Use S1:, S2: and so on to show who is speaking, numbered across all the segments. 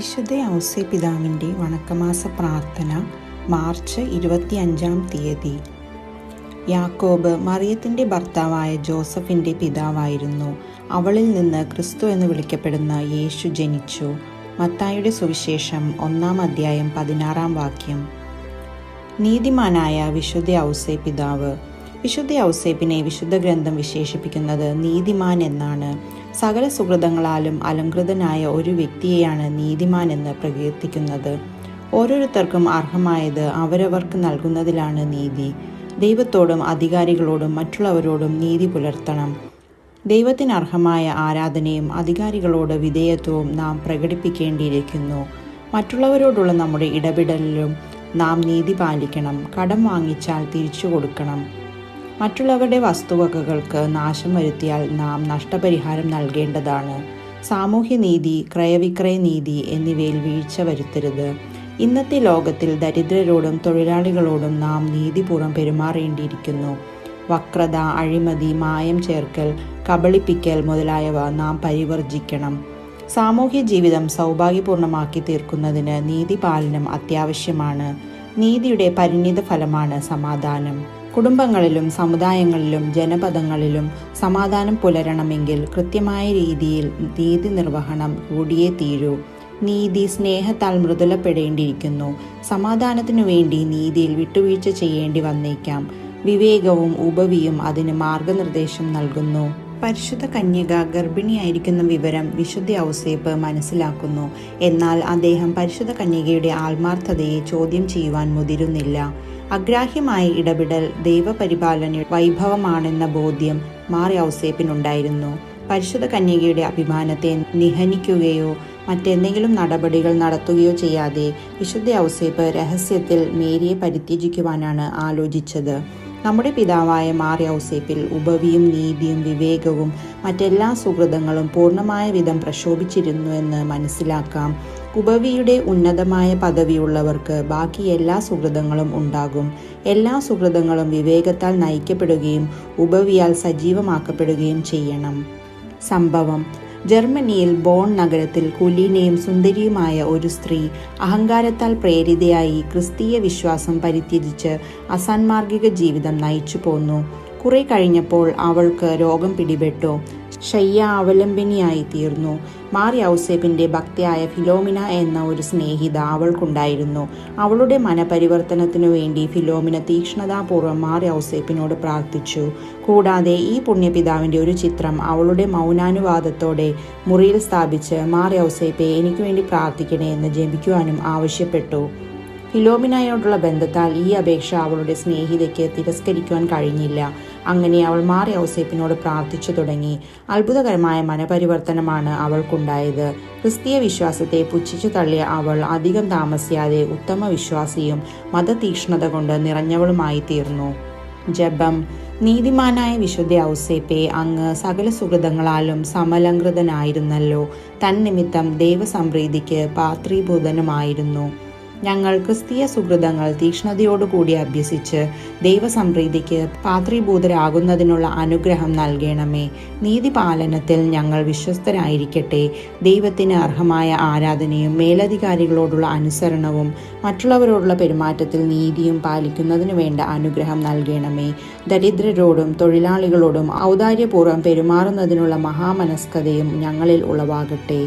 S1: വിശുദ്ധ ഔസേ പിതാവിന്റെ വണക്കമാസ പ്രാർത്ഥന മാർച്ച് ഇരുപത്തി അഞ്ചാം തീയതി. യാക്കോബ് മറിയത്തിന്റെ ഭർത്താവായ ജോസഫിന്റെ പിതാവായിരുന്നു. അവളിൽ നിന്ന് ക്രിസ്തു എന്ന് വിളിക്കപ്പെടുന്ന യേശു ജനിച്ചു. മത്തായുടെ സുവിശേഷം ഒന്നാം അധ്യായം പതിനാറാം വാക്യം. നീതിമാനായ വിശുദ്ധ ഔസേ പിതാവ് വിശുദ്ധ ഔസേപ്പിനെ വിശുദ്ധ ഗ്രന്ഥം വിശേഷിപ്പിക്കുന്നത് നീതിമാൻ എന്നാണ്. സകല സുഹൃതങ്ങളാലും അലങ്കൃതനായ ഒരു വ്യക്തിയെയാണ് നീതിമാൻ എന്ന് പ്രകീർത്തിക്കുന്നത്. ഓരോരുത്തർക്കും അർഹമായത് അവരവർക്ക് നൽകുന്നതിലാണ് നീതി. ദൈവത്തോടും അധികാരികളോടും മറ്റുള്ളവരോടും നീതി പുലർത്തണം. ദൈവത്തിന് അർഹമായ ആരാധനയും അധികാരികളോട് വിധേയത്വവും നാം പ്രകടിപ്പിക്കേണ്ടിയിരിക്കുന്നു. മറ്റുള്ളവരോടുള്ള നമ്മുടെ ഇടപെടലിലും നാം നീതി പാലിക്കണം. കടം വാങ്ങിച്ചാൽ തിരിച്ചു കൊടുക്കണം. മറ്റുള്ളവരുടെ വസ്തുവകകൾക്ക് നാശം വരുത്തിയാൽ നാം നഷ്ടപരിഹാരം നൽകേണ്ടതാണ്. സാമൂഹ്യനീതി ക്രയവിക്രയ നീതി എന്നിവയിൽ വീഴ്ച വരുത്തരുത്. ഇന്നത്തെ ലോകത്തിൽ ദരിദ്രരോടും തൊഴിലാളികളോടും നാം നീതിപൂർവം പെരുമാറേണ്ടിയിരിക്കുന്നു. വക്രത അഴിമതി മായം ചേർക്കൽ കബളിപ്പിക്കൽ മുതലായവ നാം പരിവർജിക്കണം. സാമൂഹ്യ ജീവിതം സൗഭാഗ്യപൂർണമാക്കി തീർക്കുന്നതിന് നീതിപാലനം അത്യാവശ്യമാണ്. നീതിയുടെ പരിണിത ഫലമാണ് സമാധാനം. കുടുംബങ്ങളിലും സമുദായങ്ങളിലും ജനപദങ്ങളിലും സമാധാനം പുലരണമെങ്കിൽ കൃത്യമായ രീതിയിൽ നീതി നിർവഹണം കൂടിയേ തീരൂ. നീതി സ്നേഹത്താൽ മൃദുലപ്പെടേണ്ടിയിരിക്കുന്നു. സമാധാനത്തിനു വേണ്ടി നീതിയിൽ വിട്ടുവീഴ്ച ചെയ്യേണ്ടി വന്നേക്കാം. വിവേകവും ഉപവിയും അതിന് മാർഗനിർദ്ദേശം നൽകുന്നു. പരിശുദ്ധ കന്യക ഗർഭിണിയായിരിക്കുന്ന വിവരം വിശുദ്ധ ഔസേപ്പ് മനസ്സിലാക്കുന്നു. എന്നാൽ അദ്ദേഹം പരിശുദ്ധ കന്യകയുടെ ആത്മാർത്ഥതയെ ചോദ്യം ചെയ്യുവാൻ മുതിരുന്നില്ല. അഗ്രാഹ്യമായ ഇടപെടൽ ദൈവപരിപാലന വൈഭവമാണെന്ന ബോധ്യം മാറി ഔസേപ്പിനുണ്ടായിരുന്നു. പരിശുദ്ധ കന്യകയുടെ അഭിമാനത്തെ നിഹനിക്കുകയോ മറ്റെന്തെങ്കിലും നടപടികൾ നടത്തുകയോ ചെയ്യാതെ വിശുദ്ധ ഔസേപ്പ് രഹസ്യത്തിൽ മേരിയെ പരിത്യജിക്കുവാനാണ് ആലോചിച്ചത്. നമ്മുടെ പിതാവായ മാറി ഔസേപ്പിൽ ഉപവിയും നീതിയും വിവേകവും മറ്റെല്ലാ സുഹൃതങ്ങളും പൂർണമായ വിധം പ്രക്ഷോഭിച്ചിരുന്നു എന്ന് മനസ്സിലാക്കാം. ഉപവിയുടെ ഉന്നതമായ പദവിയുള്ളവർക്ക് ബാക്കി എല്ലാ സുഹൃതങ്ങളും ഉണ്ടാകും. എല്ലാ സുഹൃതങ്ങളും വിവേകത്താൽ നയിക്കപ്പെടുകയും ഉപവിയാൽ സജീവമാക്കപ്പെടുകയും ചെയ്യണം. സംഭവം ജർമ്മനിയിൽ ബോൺ നഗരത്തിൽ കുലീനയും സുന്ദരിയുമായ ഒരു സ്ത്രീ അഹങ്കാരത്താൽ പ്രേരിതയായി ക്രിസ്തീയ വിശ്വാസം പരിത്യജിച്ച് അസാൻമാർഗിക ജീവിതം നയിച്ചു പോന്നു. കുറെ കഴിഞ്ഞപ്പോൾ അവൾക്ക് രോഗം പിടിപെട്ടു. ശയ്യ അവലംബിനിയായി തീർന്നു. മാറി ഭക്തയായ ഭക്തിയായ ഫിലോമിന എന്ന ഒരു സ്നേഹിത അവൾക്കുണ്ടായിരുന്നു. അവളുടെ മനപരിവർത്തനത്തിനു വേണ്ടി ഫിലോമിന തീക്ഷ്ണതാപൂർവം മാറി ഔസേപ്പിനോട് പ്രാർത്ഥിച്ചു. കൂടാതെ ഈ പുണ്യപിതാവിന്റെ ഒരു ചിത്രം അവളുടെ മൗനാനുവാദത്തോടെ മുറിയിൽ സ്ഥാപിച്ച് മാറി എനിക്ക് വേണ്ടി പ്രാർത്ഥിക്കണേ എന്ന് ജപിക്കുവാനും ആവശ്യപ്പെട്ടു. ഫിലോമിനയോടുള്ള ബന്ധത്താൽ ഈ അപേക്ഷ അവളുടെ സ്നേഹിതയ്ക്ക് തിരസ്കരിക്കുവാൻ കഴിഞ്ഞില്ല. അങ്ങനെ അവൾ മാറി ഔസേപ്പിനോട് പ്രാർത്ഥിച്ചു തുടങ്ങി. അത്ഭുതകരമായ മനപരിവർത്തനമാണ് അവൾക്കുണ്ടായത്. ക്രിസ്തീയ വിശ്വാസത്തെ പുച്ഛിച്ചു തള്ളിയ അവൾ അധികം താമസിയാതെ ഉത്തമ വിശ്വാസിയും മതതീക്ഷ്ണത കൊണ്ട് നിറഞ്ഞവളുമായി തീർന്നു. ജപം. നീതിമാനായ വിശുദ്ധ ഔസേപ്പെ അങ്ങ് സകല സുഹൃതങ്ങളാലും സമലങ്കൃതനായിരുന്നല്ലോ തന്നിമിത്തം ദൈവസംപ്രീതിക്ക് പാത്രീഭൂതനുമായിരുന്നു. ഞങ്ങൾ ക്രിസ്തീയ സുഹൃതങ്ങൾ തീക്ഷ്ണതയോടുകൂടി അഭ്യസിച്ച് ദൈവസംപ്രീതിക്ക് പാത്രീഭൂതരാകുന്നതിനുള്ള അനുഗ്രഹം നൽകണമേ. നീതിപാലനത്തിൽ ഞങ്ങൾ വിശ്വസ്തരായിരിക്കട്ടെ. ദൈവത്തിന് അർഹമായ ആരാധനയും മേലധികാരികളോടുള്ള അനുസരണവും മറ്റുള്ളവരോടുള്ള പെരുമാറ്റത്തിൽ നീതിയും പാലിക്കുന്നതിനു വേണ്ട അനുഗ്രഹം നൽകണമേ. ദരിദ്രരോടും തൊഴിലാളികളോടും ഔദാര്യപൂർവം പെരുമാറുന്നതിനുള്ള മഹാമനസ്കതയും ഞങ്ങളിൽ ഉളവാകട്ടെ.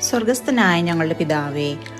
S1: സ്വർഗസ്ഥനായ ഞങ്ങളുടെ പിതാവേ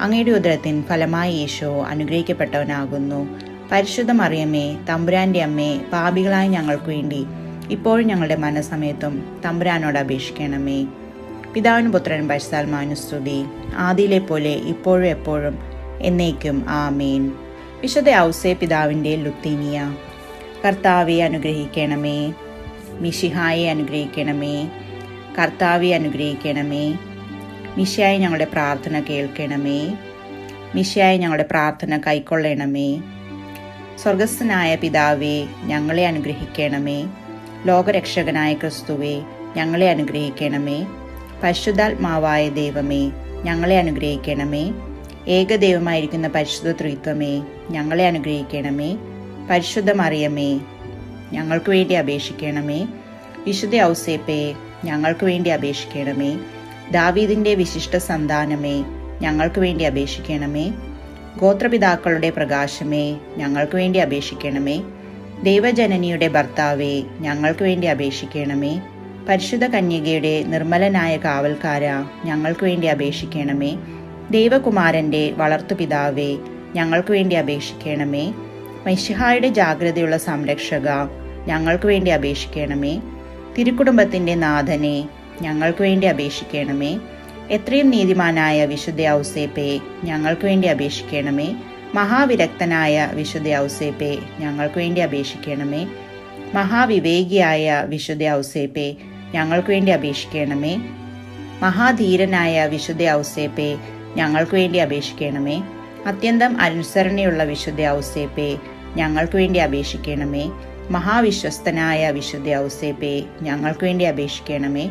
S1: അങ്ങയുടെ ഉദരത്തിൻ ഫലമായി ഈശോ അനുഗ്രഹിക്കപ്പെട്ടവനാകുന്നു. പരിശുദ്ധ മറിയമ്മേ തമ്പുരാന്റെ അമ്മേ പാപികളായ ഞങ്ങൾക്ക് വേണ്ടി ഇപ്പോഴും ഞങ്ങളുടെ മനസ്സമയത്തും തമ്പുരാനോട് അപേക്ഷിക്കണമേ. പിതാവിനും പുത്രനും പരിശുദ്ധാത്മാനുസ്തുതി ആദിയിലെ പോലെ ഇപ്പോഴും എപ്പോഴും എന്നേക്കും ആമേൻ. വിശുദ്ധ ഔസേ പിതാവിന്റെ ലുത്തീനിയ കർത്താവെ അനുഗ്രഹിക്കണമേ. മിഷിഹായെ അനുഗ്രഹിക്കണമേ. കർത്താവെ അനുഗ്രഹിക്കണമേ. മിശയായി ഞങ്ങളുടെ പ്രാർത്ഥന കേൾക്കണമേ. മിഷയായി ഞങ്ങളുടെ പ്രാർത്ഥന കൈക്കൊള്ളണമേ. സ്വർഗസ്ഥനായ പിതാവേ ഞങ്ങളെ അനുഗ്രഹിക്കണമേ. ലോകരക്ഷകനായ ക്രിസ്തുവേ ഞങ്ങളെ അനുഗ്രഹിക്കണമേ. പരിശുദ്ധാത്മാവായ ദൈവമേ ഞങ്ങളെ അനുഗ്രഹിക്കണമേ. ഏകദൈവമായിരിക്കുന്ന പരിശുദ്ധ ത്രിത്വമേ ഞങ്ങളെ അനുഗ്രഹിക്കണമേ. പരിശുദ്ധമറിയമേ ഞങ്ങൾക്ക് വേണ്ടി അപേക്ഷിക്കണമേ. വിശുദ്ധ ഔസേപ്പേ ഞങ്ങൾക്ക് വേണ്ടി അപേക്ഷിക്കണമേ. ദാവീദിന്റെ വിശിഷ്ട സന്താനമേ ഞങ്ങൾക്ക് വേണ്ടി അപേക്ഷിക്കണമേ. ഗോത്രപിതാക്കളുടെ പ്രകാശമേ ഞങ്ങൾക്ക് വേണ്ടി അപേക്ഷിക്കണമേ. ദൈവജനനിയുടെ ഭർത്താവേ ഞങ്ങൾക്ക് വേണ്ടി അപേക്ഷിക്കണമേ. പരിശുദ്ധ കന്യകയുടെ നിർമ്മലനായ കാവൽക്കാര ഞങ്ങൾക്ക് വേണ്ടി അപേക്ഷിക്കണമേ. ദൈവകുമാരന്റെ വളർത്തുപിതാവേ ഞങ്ങൾക്ക് വേണ്ടി അപേക്ഷിക്കണമേ. മഷിഹായുടെ ജാഗ്രതയുള്ള സംരക്ഷക ഞങ്ങൾക്ക് വേണ്ടി അപേക്ഷിക്കണമേ. തിരുക്കുടുംബത്തിന്റെ നാഥനെ ഞങ്ങൾക്ക് വേണ്ടി അപേക്ഷിക്കണമേ. എത്രയും നീതിമാനായ വിശുദ്ധ ഔസേപ്പയെ ഞങ്ങൾക്ക് വേണ്ടി അപേക്ഷിക്കണമേ. മഹാവിരക്തനായ വിശുദ്ധ ഔസേപ്പെ ഞങ്ങൾക്ക് വേണ്ടി അപേക്ഷിക്കണമേ. മഹാവിവേകിയായ വിശുദ്ധ ഔസേപ്പെ ഞങ്ങൾക്ക് വേണ്ടി അപേക്ഷിക്കണമേ. മഹാധീരനായ വിശുദ്ധ ഔസേപ്പെ ഞങ്ങൾക്ക് വേണ്ടി അപേക്ഷിക്കണമേ. അത്യന്തം അനുസരണയുള്ള വിശുദ്ധ ഔസേപ്പെ ഞങ്ങൾക്ക് വേണ്ടി അപേക്ഷിക്കണമേ. മഹാവിശ്വസ്തനായ വിശുദ്ധ ഔസേപ്പെ ഞങ്ങൾക്ക് വേണ്ടി അപേക്ഷിക്കണമേ.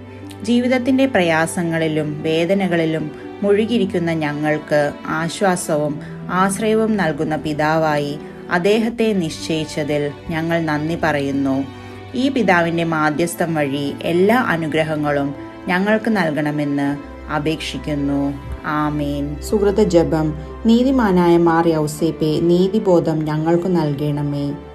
S1: ജീവിതത്തിന്റെ പ്രയാസങ്ങളിലും വേദനകളിലും മുഴുകിയിരിക്കുന്ന ഞങ്ങൾക്ക് ആശ്വാസവും ആശ്രയവും നൽകുന്ന പിതാവായി അദ്ദേഹത്തെ നിശ്ചയിച്ചതിൽ ഞങ്ങൾ നന്ദി പറയുന്നു. ഈ പിതാവിന്റെ മാധ്യസ്ഥം വഴി എല്ലാ അനുഗ്രഹങ്ങളും ഞങ്ങൾക്ക് നൽകണമെന്ന് അപേക്ഷിക്കുന്നു. ആമേൻ. സുഹൃത ജപം നീതിമാനായ മാറി ഔസേപ്പെ നീതിബോധം ഞങ്ങൾക്ക് നൽകണമേ.